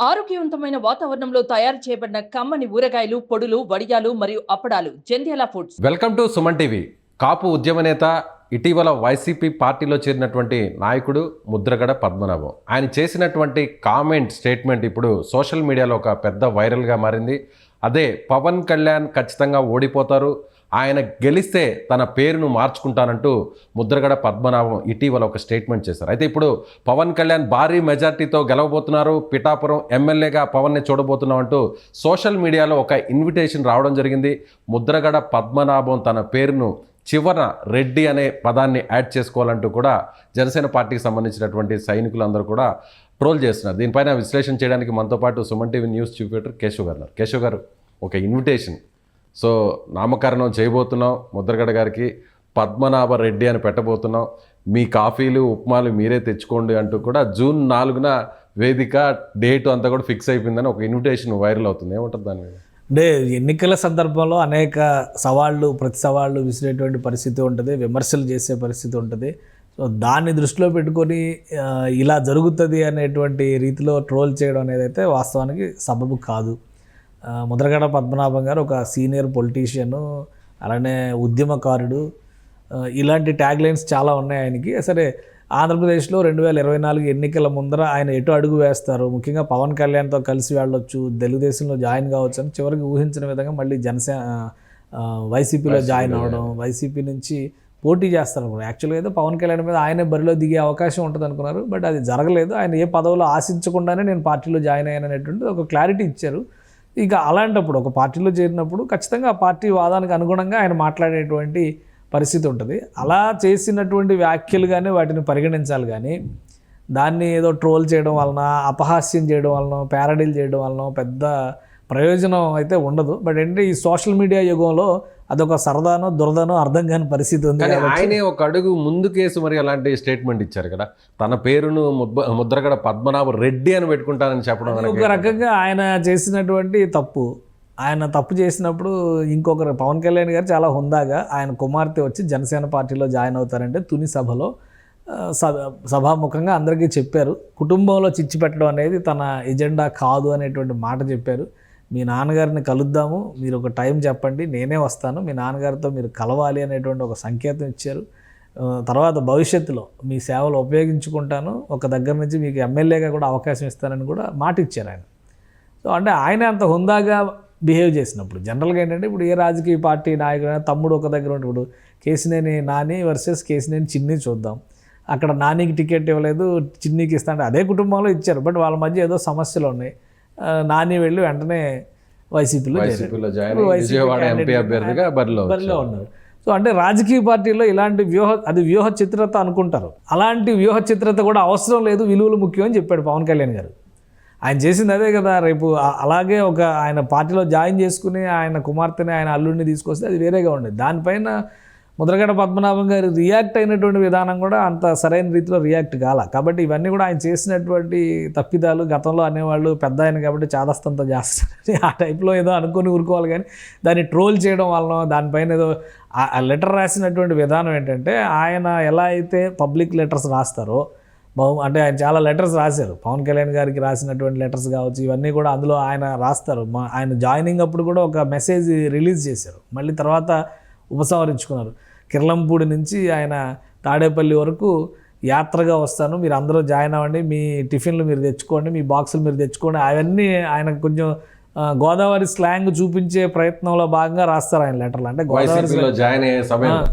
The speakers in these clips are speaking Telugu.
ఆరోగ్యవంతమైన వాతావరణంలో తయారు చేయబడిన కమ్మని ఊరగాయలు పొడులు వడియాలు మరియు అప్పడాలు. Jandhyala foods. Welcome to Suman TV. Kapu ఉద్యమ నేత ఇటీవల వైసీపీ పార్టీలో చేరినటువంటి నాయకుడు ముద్రగడ పద్మనాభం. ఆయన చేసినటువంటి కామెంట్ స్టేట్మెంట్ ఇప్పుడు సోషల్ మీడియాలో ఒక పెద్ద వైరల్గా మారింది. అదే పవన్ కళ్యాణ్ ఖచ్చితంగా ఓడిపోతారు. ఆయన గెలిస్తే తన పేరును మార్చుకుంటానంటూ ముద్రగడ పద్మనాభం ఇటీవల ఒక స్టేట్మెంట్ చేశారు. అయితే ఇప్పుడు పవన్ కళ్యాణ్ భారీ మెజార్టీతో గెలవబోతున్నారు. పిఠాపురం ఎమ్మెల్యేగా పవన్ని చూడబోతున్నాం అంటూ సోషల్ మీడియాలో ఒక ఇన్విటేషన్ రావడం జరిగింది. ముద్రగడ పద్మనాభం తన పేరును చివర రెడ్డి అనే పదాన్ని యాడ్ చేసుకోవాలంటూ కూడా జనసేన పార్టీకి సంబంధించినటువంటి సైనికులందరూ కూడా ట్రోల్ చేస్తున్నారు. దీనిపైన విశ్లేషణ చేయడానికి మనతో పాటు Suman TV news chief editor Keshav garu Keshav garu ఒక ఇన్విటేషన్. సో నామకరణం చేయబోతున్నాం ముద్రగడ గారికి. పద్మనాభ రెడ్డి అని పెట్టబోతున్నాం. మీ కాఫీలు ఉప్మాలు మీరే తెచ్చుకోండి అంటూ కూడా జూన్ నాలుగున వేదిక డేట్ అంతా కూడా ఫిక్స్ అయిపోయిందని ఒక ఇన్విటేషన్ వైరల్ అవుతుంది. ఏమంటారు దాని మీద? అంటే ఎన్నికల సందర్భంలో అనేక సవాళ్ళు ప్రతి సవాళ్ళు విసిరేటువంటి పరిస్థితి ఉంటుంది విమర్శలు చేసే పరిస్థితి ఉంటుంది. సో దాన్ని దృష్టిలో పెట్టుకొని ఇలా జరుగుతుంది అనేటువంటి రీతిలో ట్రోల్ చేయడం అనేది అయితే వాస్తవానికి సబబు కాదు. ముద్రగడ పద్మనాభం గారు ఒక సీనియర్ పొలిటీషియను అలానే ఉద్యమకారుడు. ఇలాంటి ట్యాగ్ లైన్స్ చాలా ఉన్నాయి ఆయనకి. సరే ఆంధ్రప్రదేశ్లో రెండు వేల ఇరవై నాలుగు ఎన్నికల ముందర ఆయన ఎటు అడుగు వేస్తారు? ముఖ్యంగా పవన్ కళ్యాణ్తో కలిసి వెళ్ళొచ్చు తెలుగుదేశంలో జాయిన్ కావచ్చు అని చివరికి ఊహించిన విధంగా మళ్ళీ జనసేన వైసీపీలో జాయిన్ అవ్వడం వైసీపీ నుంచి పోటీ చేస్తారు. యాక్చువల్గా అయితే పవన్ కళ్యాణ్ మీద ఆయనే బరిలో దిగే అవకాశం ఉంటుంది అనుకున్నారు బట్ అది జరగలేదు. ఆయన ఏ పదవిలో ఆశించకుండానే నేను పార్టీలో జాయిన్ అయ్యాను అనేటువంటి ఒక క్లారిటీ ఇచ్చారు. ఇక అలాంటప్పుడు ఒక పార్టీలో చేరినప్పుడు ఖచ్చితంగా ఆ పార్టీ వాదానికి అనుగుణంగా ఆయన మాట్లాడేటువంటి పరిస్థితి ఉంటుంది. అలా చేసినటువంటి వ్యాఖ్యలు కానీ వాటిని పరిగణించాలి కానీ దాన్ని ఏదో ట్రోల్ చేయడం వలన అపహాస్యం చేయడం వలన ప్యారడీలు చేయడం వలన పెద్ద ప్రయోజనం అయితే ఉండదు. బట్ ఏంటంటే ఈ సోషల్ మీడియా యుగంలో అదొక సరదానో దురదనో అర్థం కాని పరిస్థితి ఉంది ఆయనే ఒక అడుగు ముందు కేసు మరి అలాంటి స్టేట్మెంట్ ఇచ్చారు కదా. తన పేరును ముద్రగడ పద్మనాభ రెడ్డి అని పెట్టుకుంటానని చెప్పడం ఒక రకంగా ఆయన చేసినటువంటి తప్పు. ఆయన తప్పు చేసినప్పుడు ఇంకొకరు పవన్ కళ్యాణ్ గారు చాలా హుందాగా ఆయన కుమార్తె వచ్చి జనసేన పార్టీలో జాయిన్ అవుతారంటే తుని సభలో సభాముఖంగా అందరికీ చెప్పారు. కుటుంబంలో చిచ్చు పెట్టడం అనేది తన ఎజెండా కాదు అనేటువంటి మాట చెప్పారు. మీ నాన్నగారిని కలుద్దాము మీరు ఒక టైం చెప్పండి నేనే వస్తాను మీ నాన్నగారితో మీరు కలవాలి అనేటువంటి ఒక సంకేతం ఇచ్చారు. తర్వాత భవిష్యత్తులో మీ సేవలు ఉపయోగించుకుంటాను ఒక దగ్గర నుంచి మీకు ఎమ్మెల్యేగా కూడా అవకాశం ఇస్తానని కూడా మాట ఇచ్చారు ఆయన. సో అంటే ఆయన అంత హుందాగా బిహేవ్ చేసినప్పుడు జనరల్గా ఏంటంటే ఇప్పుడు ఏ రాజకీయ పార్టీ నాయకుడైనా తమ్ముడు ఒక దగ్గర ఉన్నప్పుడు కేసినేని నాని వర్సెస్ కేసినేని చిన్ని చూద్దాం. అక్కడ నానికి టికెట్ ఇవ్వలేదు చిన్నికి ఇస్తా అంటే అదే కుటుంబంలో ఇచ్చారు బట్ వాళ్ళ మధ్య ఏదో సమస్యలు ఉన్నాయి. నాని వెళ్ళి వెంటనే వైసీపీలో వైసీపీలో జాయిన్ అయ్యి విజయవాడ ఎంపీ అభ్యర్థిగా బరిలో బరిలో ఉన్నారు. సో అంటే రాజకీయ పార్టీలో ఇలాంటి వ్యూహ అది వ్యూహ చిత్రత అనుకుంటారు. అలాంటి వ్యూహ చిత్రత కూడా అవసరం లేదు విలువలు ముఖ్యం అని చెప్పాడు పవన్ కళ్యాణ్ గారు. ఆయన చేసింది అదే కదా రేపు అలాగే ఒక ఆయన పార్టీలో జాయిన్ చేసుకుని ఆయన కుమార్తెని ఆయన అల్లుడిని తీసుకొస్తే అది వేరేగా ఉండేది. దానిపైన ముద్రగడ పద్మనాభం గారు రియాక్ట్ అయినటువంటి విధానం కూడా అంత సరైన రీతిలో రియాక్ట్ కాల. కాబట్టి ఇవన్నీ కూడా ఆయన చేసినటువంటి తప్పిదాలు గతంలో అనేవాళ్ళు పెద్ద ఆయన కాబట్టి చాదస్తంతో చేస్తారు ఆ టైప్లో ఏదో అనుకొని ఊరుకోవాలి కానీ దాన్ని ట్రోల్ చేయడం వలన దానిపైన ఏదో ఆ- ఆ లెటర్ రాసినటువంటి విధానం ఏంటంటే ఆయన ఎలా అయితే పబ్లిక్ లెటర్స్ రాస్తారో బహు అంటే ఆయన చాలా లెటర్స్ రాశారు. పవన్ కళ్యాణ్ గారికి రాసినటువంటి లెటర్స్ కావచ్చు ఇవన్నీ కూడా అందులో ఆయన రాస్తారు. మా ఆయన జాయినింగ్ అప్పుడు కూడా ఒక మెసేజ్ రిలీజ్ చేశారు. మళ్ళీ తర్వాత ఉపసంహరించుకున్నారు. కిర్లంపూడి నుంచి ఆయన తాడేపల్లి వరకు యాత్రగా వస్తాను. మీరు అందరూ జాయిన్ అవ్వండి. మీ టిఫిన్లు మీరు తెచ్చుకోండి. మీ బాక్సులు మీరు తెచ్చుకోండి. అవన్నీ ఆయన కొంచెం గోదావరి స్లాంగ్ చూపించే ప్రయత్నంలో భాగంగా రాస్తారు ఆయన లెటర్లు. అంటే గోదావరి జాయిన్ అయ్యే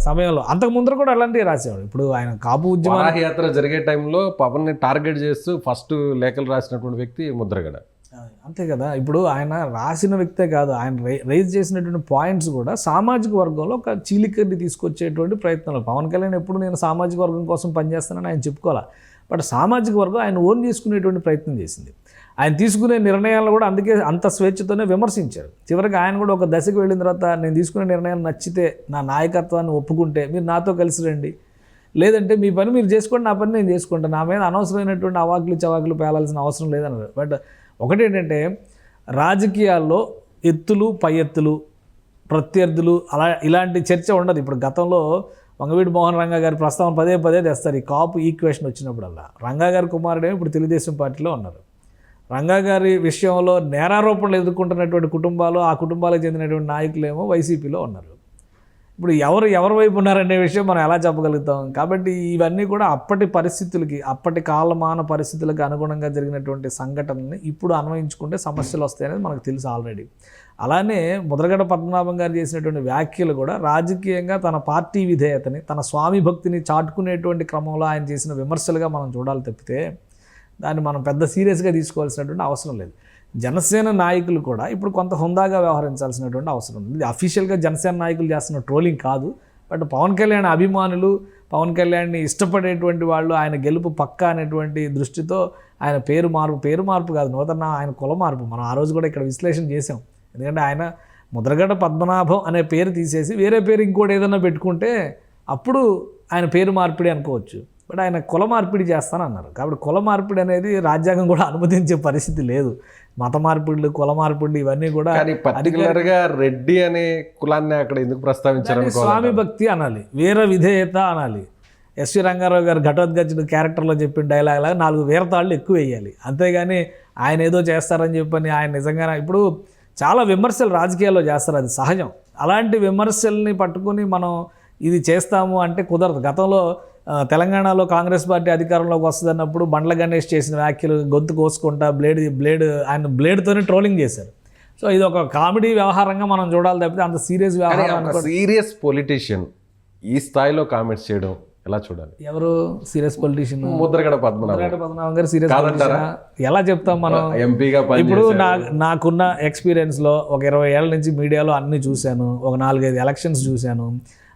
సమయంలో. అంతకు ముందర కూడా అలాంటివి రాసేవాడు ఇప్పుడు ఆయన కాపు ఉద్యమం యాత్ర జరిగే టైంలో పవన్ని టార్గెట్ చేస్తూ ఫస్ట్ లేఖలు రాసినటువంటి వ్యక్తి ముద్రగడ. అంతే కదా. ఇప్పుడు ఆయన రాసిన వ్యక్తే కాదు ఆయన రైజ్ చేసినటువంటి పాయింట్స్ కూడా సామాజిక వర్గంలో ఒక చీలికని తీసుకొచ్చేటువంటి ప్రయత్నాలు. పవన్ కళ్యాణ్ ఎప్పుడు నేను సామాజిక వర్గం కోసం పనిచేస్తానని ఆయన చెప్పుకోవాలి? బట్ సామాజిక వర్గం ఆయన ఓన్ చేసుకునేటువంటి ప్రయత్నం చేసింది. ఆయన తీసుకునే నిర్ణయాలు కూడా అందుకే అంత స్వేచ్ఛతోనే విమర్శించారు. చివరికి ఆయన కూడా ఒక దశకు వెళ్ళిన తర్వాత నేను తీసుకునే నిర్ణయాలు నచ్చితే నా నాయకత్వాన్ని ఒప్పుకుంటే మీరు నాతో కలిసి రండి. లేదంటే మీ పని మీరు చేసుకోండి నా పని నేను చేసుకుంటాను. నా మీద అనవసరమైనటువంటి అవాకులు చవాకులు పేలాల్సిన అవసరం లేదన్నారు. బట్ ఒకటి ఏంటంటే రాజకీయాల్లో ఎత్తులు పై ఎత్తులు ప్రత్యర్థులు అలా ఇలాంటి చర్చ ఉండదు. ఇప్పుడు గతంలో వంగవీడి మోహన్ రంగా గారి ప్రస్తావన పదే పదే తెస్తారు. ఈ కాపు ఈక్వేషన్ వచ్చినప్పుడల్లా. రంగా గారి కుమారుడే ఇప్పుడు తెలుగుదేశం పార్టీలో ఉన్నారు. రంగా గారి విషయంలో నేరారోపణలు ఎదుర్కొంటున్నటువంటి కుటుంబాలు ఆ కుటుంబాలకు చెందినటువంటి నాయకులేమో వైసీపీలో ఉన్నారు. ఇప్పుడు ఎవరు ఎవరి వైపు ఉన్నారనే విషయం మనం ఎలా చెప్పగలుగుతాం? కాబట్టి ఇవన్నీ కూడా అప్పటి పరిస్థితులకి అప్పటి కాలమాన పరిస్థితులకు అనుగుణంగా జరిగినటువంటి సంఘటనని ఇప్పుడు అన్వయించుకుంటే సమస్యలు వస్తాయనేది మనకు తెలుసు ఆల్రెడీ అలానే ముద్రగడ పద్మనాభం గారు చేసినటువంటి వ్యాఖ్యలు కూడా రాజకీయంగా తన పార్టీ విధేయతని తన స్వామి భక్తిని చాటుకునేటువంటి క్రమంలో ఆయన చేసిన విమర్శలుగా మనం చూడాలి తప్పితే దాన్ని మనం పెద్ద సీరియస్గా తీసుకోవాల్సినటువంటి అవసరం లేదు. జనసేన నాయకులు కూడా ఇప్పుడు కొంత హుందాగా వ్యవహరించాల్సినటువంటి అవసరం ఉంది. ఇది అఫీషియల్గా జనసేన నాయకులు చేస్తున్న ట్రోలింగ్ కాదు. బట్ పవన్ కళ్యాణ్ అభిమానులు పవన్ కళ్యాణ్ని ఇష్టపడేటువంటి వాళ్ళు ఆయన గెలుపు పక్కా అనేటువంటి దృష్టితో ఆయన పేరు మార్పు పేరు మార్పు కాదు నూతన ఆయన కుల మార్పు. మనం ఆ రోజు కూడా ఇక్కడ విశ్లేషణ చేసాం ఎందుకంటే ఆయన ముద్రగడ పద్మనాభం అనే పేరు తీసేసి వేరే పేరు ఇంకోటి ఏదైనా పెట్టుకుంటే అప్పుడు ఆయన పేరు మార్పిడి అనుకోవచ్చు. బట్ ఆయన కుల మార్పిడి చేస్తానన్నారు. కాబట్టి కుల మార్పిడి అనేది రాజ్యాంగం కూడా అనుమతించే పరిస్థితి లేదు. మత మార్పిడులు కుల మార్పిడులు ఇవన్నీ కూడా కానీ పర్టికులర్గా రెడ్డి అనే కులాన్ని అక్కడ ఎందుకు ప్రస్తావించారు స్వామి భక్తి అనాలి. వీర విధేయత అనాలి. ఎస్వి రంగారావు గారు ఘటోద్గజుడు క్యారెక్టర్లో చెప్పిన డైలాగ్ లాగా నాలుగు వీరతాళ్ళు ఎక్కువ వేయాలి. అంతేగాని ఆయన ఏదో చేస్తారని చెప్పని ఆయన నిజంగా ఇప్పుడు చాలా విమర్శలు రాజకీయాల్లో చేస్తారు. అది సహజం. అలాంటి విమర్శల్ని పట్టుకుని మనం ఇది చేస్తాము అంటే కుదరదు. గతంలో తెలంగాణలో కాంగ్రెస్ పార్టీ అధికారంలోకి వస్తుందన్నప్పుడు బండ్ల గణేష్ చేసిన వ్యాఖ్యలు గొంతు కోసుకుంటా బ్లేడ్ బ్లేడ్ ఆయన బ్లేడ్తోనే ట్రోలింగ్ చేశారు. సో ఇది ఒక కామెడీ వ్యవహారంగా మనం చూడాలి తప్పితే అంత సీరియస్ వ్యవహారం సీరియస్ పొలిటీషియన్ ఈ స్థాయిలో కామెంట్స్ చేయడం ఎలా చూడాలి? ఎవరు? Serious politician? Mudragada Padmanabham. Padmanabham garu serious? ఎలా చెప్తాం మనం? ఎంపీగా ఇప్పుడు నా నాకున్న ఎక్స్పీరియన్స్లో ఒక ఇరవై ఏళ్ళ నుంచి మీడియాలో అన్ని చూశాను. ఒక నాలుగైదు ఎలక్షన్స్ చూశాను.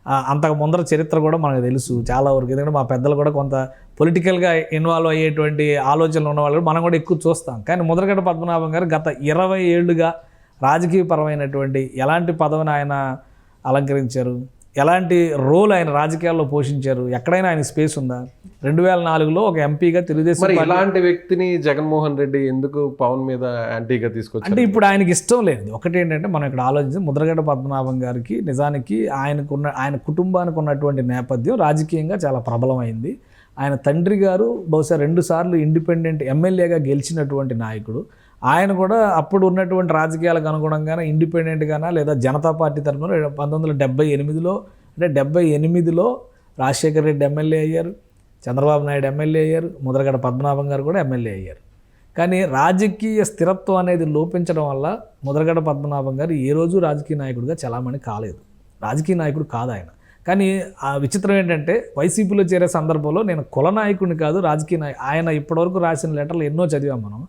అంతకు ముందర చరిత్ర కూడా మనకు తెలుసు చాలా వరకు. ఎందుకంటే మా పెద్దలు కూడా కొంత పొలిటికల్గా ఇన్వాల్వ్ అయ్యేటువంటి ఆలోచనలు ఉన్న వాళ్ళు మనం కూడా ఎక్కువ చూస్తాం. కానీ ముద్రగడ్డ పద్మనాభం గారు గత ఇరవై ఏళ్ళుగా రాజకీయపరమైనటువంటి ఎలాంటి పదవిని ఆయన అలంకరించారు? ఎలాంటి రోల్ ఆయన రాజకీయాల్లో పోషించారు? ఎక్కడైనా ఆయన స్పేస్ ఉందా? రెండు వేల నాలుగులో ఒక ఎంపీగా తెలుగుదేశం ఇలాంటి వ్యక్తిని జగన్మోహన్ రెడ్డి ఎందుకు పవన్ మీద యాంటీగా తీసుకొచ్చారు? అంటే ఇప్పుడు ఆయనకి ఇష్టం లేదు. ఒకటి ఏంటంటే మనం ఇక్కడ ఆలోచించి ముద్రగడ్డ పద్మనాభం గారికి నిజానికి ఆయనకున్న ఆయన కుటుంబానికి ఉన్నటువంటి నేపథ్యం రాజకీయంగా చాలా ప్రబలమైంది. ఆయన తండ్రి గారు బహుశా రెండు సార్లు ఇండిపెండెంట్ ఎమ్మెల్యేగా గెలిచినటువంటి నాయకుడు. ఆయన కూడా అప్పుడు ఉన్నటువంటి రాజకీయాలకు అనుగుణంగానే ఇండిపెండెంట్గానా లేదా జనతా పార్టీ తరఫున పంతొమ్మిది వందల డెబ్బై ఎనిమిదిలో అంటే డెబ్బై ఎనిమిదిలో రాజశేఖర రెడ్డి ఎమ్మెల్యే అయ్యారు చంద్రబాబు నాయుడు ఎమ్మెల్యే అయ్యారు ముద్రగడ పద్మనాభం గారు కూడా ఎమ్మెల్యే అయ్యారు. కానీ రాజకీయ స్థిరత్వం అనేది లోపించడం వల్ల ముద్రగడ పద్మనాభం గారు ఏ రోజు రాజకీయ నాయకుడిగా చలామణి కాలేదు. రాజకీయ నాయకుడు కాదు ఆయన. కానీ ఆ విచిత్రం ఏంటంటే వైసీపీలో చేరే సందర్భంలో నేను కుల నాయకుడిని కాదు రాజకీయ నాయకు ఆయన ఇప్పటివరకు రాసిన లెటర్లు ఎన్నో చదివాం మనం.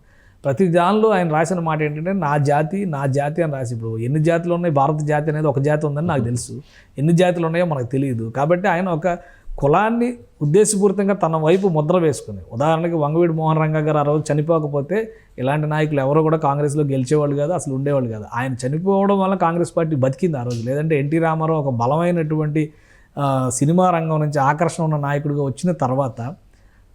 ప్రతి దానిలో ఆయన రాసిన మాట ఏంటంటే నా జాతి నా జాతి అని రాసి ఇప్పుడు ఎన్ని జాతులు ఉన్నాయి భారత జాతి అనేది ఒక జాతి ఉందని నాకు తెలుసు. ఎన్ని జాతులు ఉన్నాయో మనకు తెలియదు. కాబట్టి ఆయన ఒక కులాన్ని ఉద్దేశపూరితంగా తన వైపు ముద్ర వేసుకుని ఉదాహరణకి వంగవీడి మోహన్ రంగా గారు ఆ రోజు చనిపోకపోతే ఇలాంటి నాయకులు ఎవరో కూడా కాంగ్రెస్లో గెలిచేవాళ్ళు కాదు అసలు ఉండేవాళ్ళు కాదు. ఆయన చనిపోవడం వల్ల కాంగ్రెస్ పార్టీ బతికింది ఆ రోజు. లేదంటే ఎన్టీ రామారావు ఒక బలమైనటువంటి సినిమా రంగం నుంచి ఆకర్షణ ఉన్న నాయకుడిగా వచ్చిన తర్వాత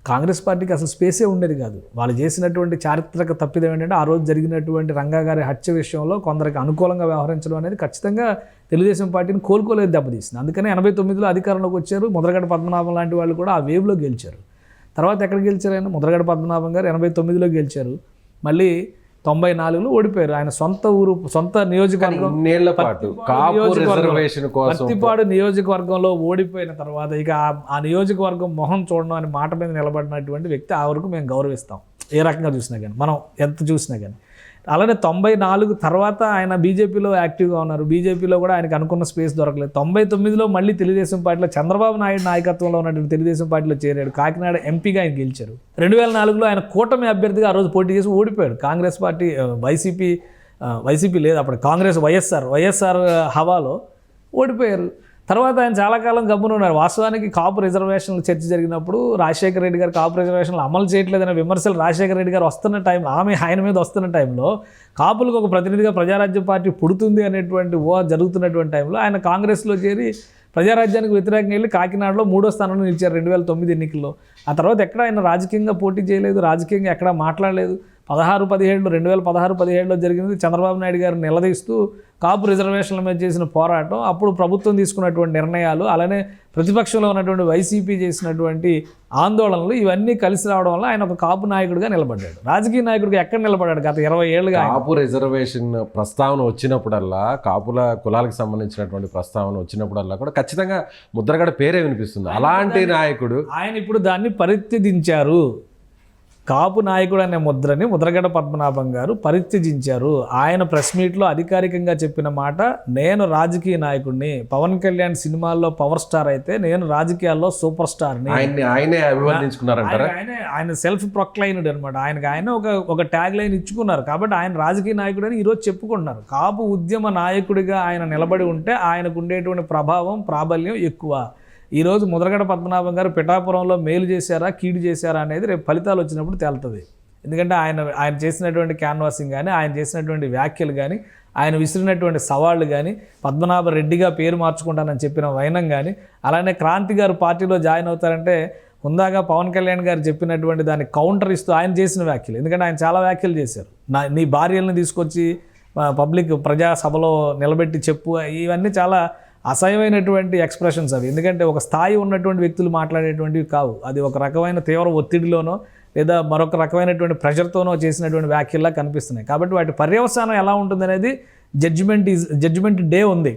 కాంగ్రెస్ పార్టీకి అసలు స్పేసే ఉండేది కాదు. వాళ్ళు చేసినటువంటి చారిత్రక తప్పిదం ఏంటంటే ఆ రోజు జరిగినటువంటి రంగా గారి హత్య విషయంలో కొందరికి అనుకూలంగా వ్యవహరించడం అనేది ఖచ్చితంగా తెలుగుదేశం పార్టీని కోలుకోలేదు దెబ్బతీసింది. అందుకనే ఎనభై తొమ్మిదిలో అధికారంలోకి వచ్చారు. ముద్రగడ పద్మనాభం లాంటి వాళ్ళు కూడా ఆ వేవ్లో గెలిచారు. తర్వాత ఎక్కడ గెలిచారు ఆయన? ముద్రగడ పద్మనాభం గారు ఎనభై తొమ్మిదిలో గెలిచారు. మళ్ళీ తొంభై నాలుగులో ఓడిపోయారు. ఆయన సొంత ఊరు సొంత నియోజకవర్గం పాటు రిజర్వేషన్ పత్తిపాడు నియోజకవర్గంలో ఓడిపోయిన తర్వాత ఇక ఆ నియోజకవర్గం మొహం చూడడం అనే మాట మీద నిలబడినటువంటి వ్యక్తి ఆ వరకు మేము గౌరవిస్తాం. ఏ రకంగా చూసినా కానీ మనం ఎంత చూసినా కానీ. అలానే తొంభై నాలుగు తర్వాత ఆయన బీజేపీలో యాక్టివ్గా ఉన్నారు. బీజేపీలో కూడా ఆయనకు అనుకున్న స్పేస్ దొరకలేదు. తొంభై తొమ్మిదిలో మళ్ళీ తెలుగుదేశం పార్టీలో చంద్రబాబు నాయుడు నాయకత్వంలో ఉన్నటువంటి తెలుగుదేశం పార్టీలో చేరాడు. కాకినాడ ఎంపీగా ఆయన గెలిచారు. రెండు వేల నాలుగులో ఆయన కూటమి అభ్యర్థిగా ఆ రోజు పోటీ చేసి ఓడిపోయాడు. కాంగ్రెస్ పార్టీ వైసీపీ వైసీపీ లేదు అప్పుడు కాంగ్రెస్ వైఎస్ఆర్ వైఎస్ఆర్ హవాలో ఓడిపోయారు. తర్వాత ఆయన చాలా కాలం గమ్మున ఉన్నారు వాస్తవానికి కాపు రిజర్వేషన్లు చర్చ జరిగినప్పుడు రాజశేఖర రెడ్డి గారు కాపు రిజర్వేషన్లు అమలు చేయట్లేదనే విమర్శలు రాజశేఖర రెడ్డి గారు వస్తున్న టైంలో ఆమె ఆయన మీద వస్తున్న టైంలో కాపులకు ఒక ప్రతినిధిగా ప్రజారాజ్య పార్టీ పుడుతుంది అనేటువంటి ఓ జరుగుతున్నటువంటి టైంలో ఆయన కాంగ్రెస్లో చేరి ప్రజారాజ్యానికి వ్యతిరేకంగా వెళ్ళి కాకినాడలో మూడో స్థానంలో నిలిచారు రెండు వేల తొమ్మిది ఎన్నికల్లో. ఆ తర్వాత ఎక్కడ ఆయన రాజకీయంగా పోటీ చేయలేదు రాజకీయంగా ఎక్కడ మాట్లాడలేదు. పదహారు పదిహేడులో రెండు వేల పదహారు పదిహేడులో జరిగింది చంద్రబాబు నాయుడు గారు నిలదీస్తూ కాపు రిజర్వేషన్ల మీద చేసిన పోరాటం అప్పుడు ప్రభుత్వం తీసుకున్నటువంటి నిర్ణయాలు అలానే ప్రతిపక్షంలో ఉన్నటువంటి వైసీపీ చేసినటువంటి ఆందోళనలు ఇవన్నీ కలిసి రావడం వల్ల ఆయన ఒక కాపు నాయకుడిగా నిలబడ్డాడు. రాజకీయ నాయకుడిగా ఎక్కడ నిలబడ్డాడు? గత ఇరవై ఏళ్ళుగా. కాపు రిజర్వేషన్ ప్రస్తావన వచ్చినప్పుడల్లా కాపుల కులాలకు సంబంధించినటువంటి ప్రస్తావన వచ్చినప్పుడల్లా కూడా ఖచ్చితంగా ముద్రగడ పేరే వినిపిస్తుంది. అలాంటి నాయకుడు ఆయన ఇప్పుడు దాన్ని పరిత్యజించారు. కాపు నాయకుడు అనే ముద్రని ముద్రగడ పద్మనాభం గారు పరిత్యజించారు. ఆయన ప్రెస్ మీట్లో అధికారికంగా చెప్పిన మాట నేను రాజకీయ నాయకుడిని పవన్ కళ్యాణ్ సినిమాల్లో పవర్ స్టార్ అయితే నేను రాజకీయాల్లో సూపర్ స్టార్ని. ఆయన్ని ఆయనే అభివర్ణించుకున్నారంటారా? ఆయన ఆయన ఆయన సెల్ఫ్ ప్రొక్లైన్డ్ అనమాట ఆయనకి ఆయన ఒక ఒక ట్యాగ్ లైన్ ఇచ్చుకున్నారు. కాబట్టి ఆయన రాజకీయ నాయకుడు అని ఈరోజు చెప్పుకుంటున్నారు. కాపు ఉద్యమ నాయకుడిగా ఆయన నిలబడి ఉంటే ఆయనకు ఉండేటువంటి ప్రభావం ప్రాబల్యం ఎక్కువ. ఈరోజు ముద్రగడ పద్మనాభం గారు పిఠాపురంలో మేలు చేశారా కీడు చేశారా అనేది రేపు ఫలితాలు వచ్చినప్పుడు తేలుతుంది. ఎందుకంటే ఆయన ఆయన చేసినటువంటి క్యాన్వాసింగ్ కానీ ఆయన చేసినటువంటి వ్యాఖ్యలు కానీ ఆయన విసిరినటువంటి సవాళ్ళు కానీ పద్మనాభ రెడ్డిగా పేరు మార్చుకుంటానని చెప్పిన వైనం కానీ అలానే క్రాంతి గారు పార్టీలో జాయిన్ అవుతారంటే హుందాగా పవన్ కళ్యాణ్ గారు చెప్పినటువంటి దాన్ని కౌంటర్ ఇస్తూ ఆయన చేసిన వ్యాఖ్యలు. ఎందుకంటే ఆయన చాలా వ్యాఖ్యలు చేశారు. నా నీ భార్యలను తీసుకొచ్చి పబ్లిక్ ప్రజా సభలో నిలబెట్టి చెప్పు ఇవన్నీ చాలా అసహ్యమైనటువంటి ఎక్స్ప్రెషన్స్ అవి. ఎందుకంటే ఒక స్థాయి ఉన్నటువంటి వ్యక్తులు మాట్లాడేటువంటివి కావు. అది ఒక రకమైన తీవ్ర ఒత్తిడిలోనో లేదా మరొక రకమైనటువంటి ప్రెషర్తోనో చేసినటువంటి వ్యాఖ్యల్లా కనిపిస్తున్నాయి. కాబట్టి వాటి పర్యవసానం ఎలా ఉంటుందనేది జడ్జిమెంట్ ఈజ్ జడ్జిమెంట్ డే ఉంది.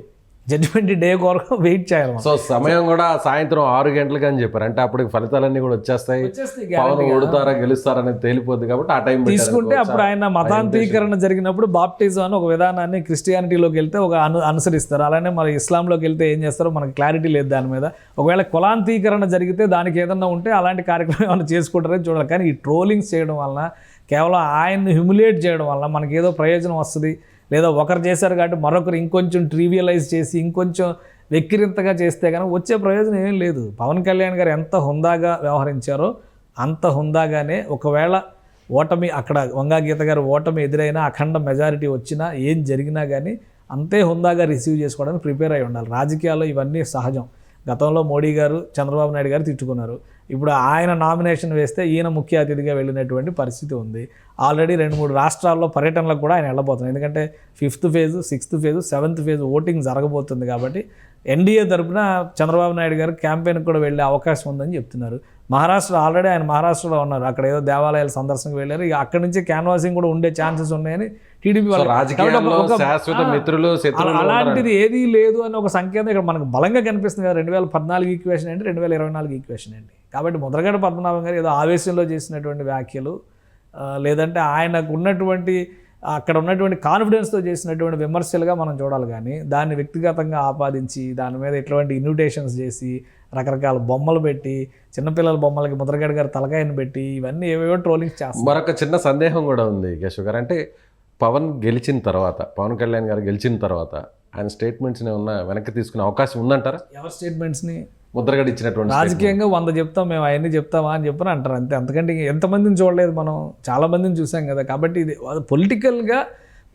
జడ్జిమెంట్ డే కొరకు వెయిట్ చేయాలి మనం. సో సమయం కూడా సాయంత్రం ఆరు గంటలకు అని చెప్పారు. అంటే అప్పుడు ఫలితాలన్నీ కూడా వచ్చేస్తాయి. వచ్చేస్తాయి పవన్ ఓడుతారా గెలుస్తారా అనేది తేలిపోద్ది కాబట్టి ఆ టైం తీసుకుంటే అప్పుడు ఆయన మతాంతీకరణ జరిగినప్పుడు బాప్టిజం అని ఒక విధానాన్ని క్రిస్టియానిటీలోకి వెళ్తే ఒక అను అనుసరిస్తారు. అలానే మరి ఇస్లాంలోకి వెళ్తే ఏం చేస్తారో మనకి క్లారిటీ లేదు దాని మీద. ఒకవేళ కులాంతీకరణ జరిగితే దానికి ఏదన్నా ఉంటే అలాంటి కార్యక్రమం ఏమైనా చేసుకుంటారని చూడాలి. కానీ ఈ ట్రోలింగ్స్ చేయడం వలన కేవలం ఆయన్ని హ్యూమిలేట్ చేయడం వల్ల మనకి ఏదో ప్రయోజనం వస్తుంది. లేదా ఒకరు చేశారు కాబట్టి మరొకరు ఇంకొంచెం ట్రివియలైజ్ చేసి ఇంకొంచెం వెక్కిరింతగా చేస్తే కానీ వచ్చే ప్రయోజనం ఏం లేదు. పవన్ కళ్యాణ్ గారు ఎంత హుందాగా వ్యవహరించారో అంత హుందాగానే ఒకవేళ ఓటమి అక్కడ వంగాగీత గారు ఓటమి ఎదురైనా అఖండ మెజారిటీ వచ్చినా ఏం జరిగినా కానీ అంతే హుందాగా రిసీవ్ చేసుకోవడానికి ప్రిపేర్ అయి ఉండాలి. రాజకీయాల్లో ఇవన్నీ సహజం. గతంలో మోడీ గారు చంద్రబాబు నాయుడు గారు తిట్టుకున్నారు. ఇప్పుడు ఆయన నామినేషన్ వేస్తే ఈయన ముఖ్య అతిథిగా వెళ్ళినటువంటి పరిస్థితి ఉంది. ఆల్రెడీ రెండు మూడు రాష్ట్రాల్లో పర్యటనలకు కూడా ఆయన వెళ్ళబోతున్నారు. ఎందుకంటే fifth phase sixth phase seventh phase voting జరగబోతుంది కాబట్టి ఎన్డీఏ తరపున చంద్రబాబు నాయుడు గారు క్యాంపెయిన్కి కూడా వెళ్ళే అవకాశం ఉందని చెప్తున్నారు. మహారాష్ట్ర ఆల్రెడీ ఆయన మహారాష్ట్రలో ఉన్నారు. అక్కడ ఏదో దేవాలయాల సందర్శనకు వెళ్ళారు. ఇక అక్కడి నుంచి క్యాన్వాసింగ్ కూడా ఉండే ఛాన్సెస్ ఉన్నాయని టీడీపీ మిత్రులు అలాంటిది ఏదీ లేదు అని ఒక సంకేతం ఇక్కడ మనకు బలంగా కనిపిస్తుంది కదా. రెండు వేల పద్నాలుగు ఈక్వేషన్ ఏంటి? రెండు వేల ఇరవై నాలుగు ఈక్వేషన్ ఏంటి? కాబట్టి ముద్రగడ పద్మనాభం గారు ఏదో ఆవేశంలో చేసినటువంటి వ్యాఖ్యలు లేదంటే ఆయనకు ఉన్నటువంటి అక్కడ ఉన్నటువంటి కాన్ఫిడెన్స్తో చేసినటువంటి విమర్శలుగా మనం చూడాలి కానీ దాన్ని వ్యక్తిగతంగా ఆపాదించి దాని మీద ఇటువంటి ఇన్విటేషన్స్ చేసి రకరకాల బొమ్మలు పెట్టి చిన్నపిల్లల బొమ్మలకి ముద్రగడ గారు తలకాయను పెట్టి ఇవన్నీ ఏవేవో ట్రోలింగ్స్ చేస్తారు మరొక చిన్న సందేహం కూడా ఉంది కేశవ్ గారు అంటే పవన్ గెలిచిన తర్వాత పవన్ కళ్యాణ్ గారు గెలిచిన తర్వాత ఆయన స్టేట్మెంట్స్ ఏమన్నా వెనక్కి తీసుకునే అవకాశం ఉందంటారా? ఎవరి స్టేట్మెంట్స్ని ముద్రగడ ఇచ్చినటువంటి రాజకీయంగా వంద చెప్తాం మేము అవన్నీ చెప్తామా అని చెప్పని అంటారు. అంతే అంతకంటే ఎంతమందిని చూడలేదు మనం. చాలా మందిని చూసాం కదా. కాబట్టి ఇది పొలిటికల్గా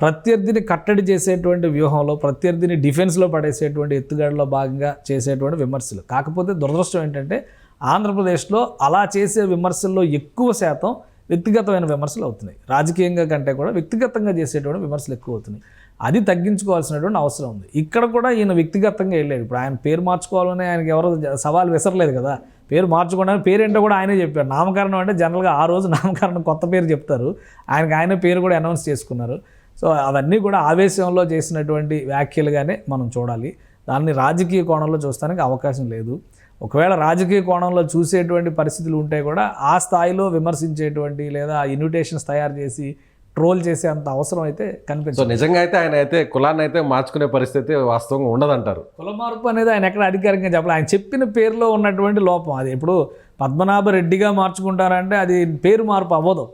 ప్రత్యర్థిని కట్టడి చేసేటువంటి వ్యూహంలో ప్రత్యర్థిని డిఫెన్స్లో పడేసేటువంటి ఎత్తుగడలో భాగంగా చేసేటువంటి విమర్శలు. కాకపోతే దురదృష్టం ఏంటంటే ఆంధ్రప్రదేశ్లో అలా చేసే విమర్శల్లో ఎక్కువ శాతం వ్యక్తిగతమైన విమర్శలు అవుతున్నాయి. రాజకీయంగా కంటే కూడా వ్యక్తిగతంగా చేసేటువంటి విమర్శలు ఎక్కువ అవుతున్నాయి. అది తగ్గించుకోవాల్సినటువంటి అవసరం ఉంది. ఇక్కడ కూడా ఈయన వ్యక్తిగతంగా వెళ్ళాడు. ఇప్పుడు ఆయన పేరు మార్చుకోవాలని ఆయనకి ఎవరు సవాల్ విసరలేదు కదా. పేరు మార్చుకోవడానికి పేరు ఏంటో కూడా ఆయనే చెప్పారు నామకరణం అంటే జనరల్గా ఆ రోజు నామకరణం కొత్త పేరు చెప్తారు. ఆయనకి ఆయన పేరు కూడా అనౌన్స్ చేసుకున్నారు. సో అవన్నీ కూడా ఆవేశంలో చేసినటువంటి వ్యాఖ్యలుగానే మనం చూడాలి. దాన్ని రాజకీయ కోణంలో చూస్తానికి అవకాశం లేదు. ఒకవేళ రాజకీయ కోణంలో చూసేటువంటి పరిస్థితులు ఉంటే కూడా ఆ స్థాయిలో విమర్శించేటువంటి లేదా ఇన్విటేషన్స్ తయారు చేసి ట్రోల్ చేసే అంత అవసరం అయితే కనిపించదు. నిజంగా అయితే ఆయన అయితే కులాన్ని అయితే మార్చుకునే పరిస్థితి వాస్తవంగా ఉండదంటారు. కుల మార్పు అనేది ఆయన ఎక్కడ అధికారికంగా చెప్పాలి. ఆయన చెప్పిన పేరులో ఉన్నటువంటి లోపం అది. ఇప్పుడు పద్మనాభ రెడ్డిగా మార్చుకుంటారంటే అది పేరు మార్పు అవ్వదు.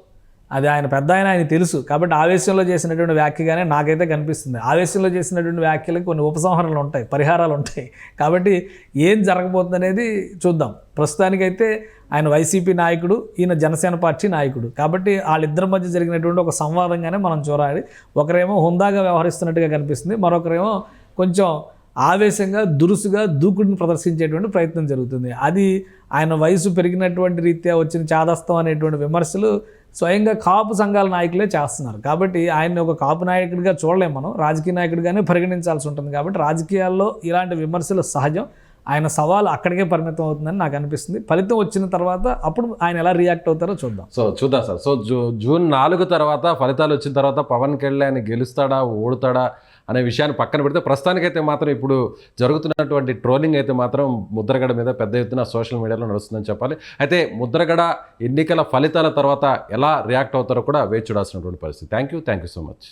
అది ఆయన పెద్ద ఆయన ఆయన తెలుసు. కాబట్టి ఆవేశంలో చేసినటువంటి వ్యాఖ్యగానే నాకైతే కనిపిస్తుంది. ఆవేశంలో చేసినటువంటి వ్యాఖ్యలకు కొన్ని ఉపసంహరణలు ఉంటాయి పరిహారాలు ఉంటాయి. కాబట్టి ఏం జరగబోతుంది అనేది చూద్దాం. ప్రస్తుతానికైతే ఆయన వైసీపీ నాయకుడు ఈయన జనసేన పార్టీ నాయకుడు. కాబట్టి వాళ్ళిద్దరి మధ్య జరిగినటువంటి ఒక సంవాదంగానే మనం చూడాలి. ఒకరేమో హుందాగా వ్యవహరిస్తున్నట్టుగా కనిపిస్తుంది. మరొకరేమో కొంచెం ఆవేశంగా దురుసుగా దూకుడిని ప్రదర్శించేటువంటి ప్రయత్నం జరుగుతుంది. అది ఆయన వయసు పెరిగినటువంటి రీత్యా వచ్చిన చాదస్తం అనేటువంటి విమర్శలు స్వయంగా కాపు సంఘాల నాయకులే చేస్తున్నారు. కాబట్టి ఆయన్ని ఒక కాపు నాయకుడిగా చూడలేము మనం. రాజకీయ నాయకుడిగానే పరిగణించాల్సి ఉంటుంది. కాబట్టి రాజకీయాల్లో ఇలాంటి విమర్శలు సహజం. ఆయన సవాలు అక్కడికే పరిమితం అవుతుందని నాకు అనిపిస్తుంది. ఫలితం వచ్చిన తర్వాత అప్పుడు ఆయన ఎలా రియాక్ట్ అవుతారో చూద్దాం. సో చూద్దాం సార్. సో జూ జూన్ నాలుగు తర్వాత ఫలితాలు వచ్చిన తర్వాత పవన్ కళ్యాణ్ గెలుస్తాడా ఓడుతాడా అనే విషయాన్ని పక్కన పెడితే ప్రస్తుతానికైతే మాత్రం ఇప్పుడు జరుగుతున్నటువంటి ట్రోలింగ్ అయితే మాత్రం ముద్రగడ మీద పెద్ద ఎత్తున సోషల్ మీడియాలో నడుస్తుందని చెప్పాలి. అయితే ముద్రగడ ఎన్నికల ఫలితాల తర్వాత ఎలా రియాక్ట్ అవుతారో కూడా వేచి చూడాల్సినటువంటి పరిస్థితి. Thank you thank you so much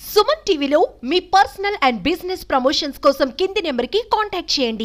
Suman టీవీలో మీ పర్సనల్ అండ్ బిజినెస్ ప్రమోషన్స్ కోసం కింది నెంబర్కి కాంటాక్ట్ చేయండి.